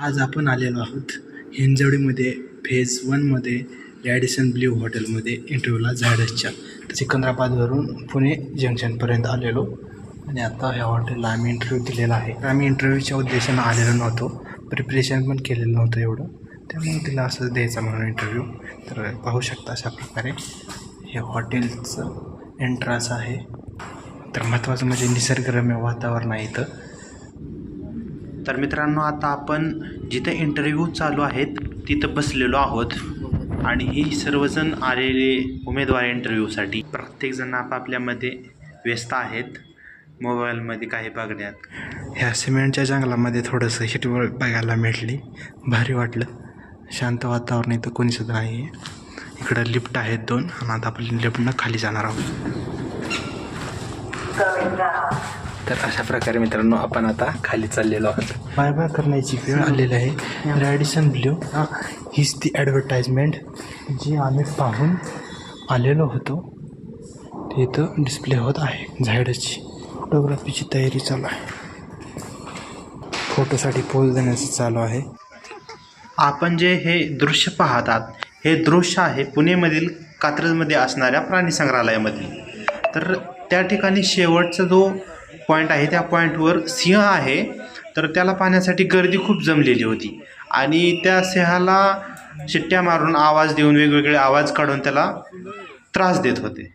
आज आपण आलेलो आहोत हिंजवडीमध्ये फेज वनमध्ये रॅडिसन ब्ल्यू हॉटेलमध्ये इंटरव्ह्यूला झाडसच्या सिकंदराबादवरून पुणे जंक्शनपर्यंत आलेलो. आणि आता ह्या हॉटेलला आम्ही इंटरव्ह्यू दिलेला आहे. आम्ही इंटरव्ह्यूच्या उद्देशानं आलेलो नव्हतो. प्रिपरेशन पण केलेलं नव्हतं एवढं. त्यामुळे तिला असं द्यायचं म्हणून इंटरव्ह्यू तर पाहू शकता अशा प्रकारे हे हॉटेलचं एंट्रन्स आहे. तर महत्त्वाचं म्हणजे निसर्गरम्य वातावरण आहे इथं. तर मित्रांनो आता आपण जिथे इंटरव्ह्यू चालू आहेत तिथं बसलेलो आहोत. आणि ही सर्वजण आलेले उमेदवार इंटरव्ह्यूसाठी प्रत्येकजण आपापल्यामध्ये व्यस्त आहेत. मोबाईलमध्ये काही बघण्यात. ह्या सिमेंटच्या जंगलामध्ये थोडंसं हिरवळ बघायला मिळली. भारी वाटलं. शांत वातावरण इथं कोणीसुद्धा नाही आहे इकडं लिफ्ट आहेत दोन. आणि आता आपण लिफ्टनं खाली जाणार आहोत. तर अशा प्रकारे मित्रांनो आपण आता खाली चाललेलो आहोत. बाय बाय करण्याची वेळ आलेली आहे. रॅडिसन ब्ल्यू हीच ती ॲडव्हर्टाईजमेंट जी आम्ही पाहून आलेलो होतो. ते इथं डिस्प्ले होत आहे. झायडसची फोटोग्राफीची तयारी चालू आहे. फोटोसाठी पोज देण्याचं चालू आहे. आपण जे हे दृश्य पाहतात हे दृश्य आहे पुणेमधील कात्रजमध्ये असणाऱ्या प्राणी संग्रहालयामधील. तर त्या ठिकाणी शेवटचा जो पॉईंट आहे त्या पॉईंटवर सिंह आहे. तर त्याला पाहण्यासाठी गर्दी खूप जमलेली होती. आणि त्या सिंहाला शिट्ट्या मारून आवाज देऊन वेगवेगळे आवाज काढून त्याला त्रास देत होते.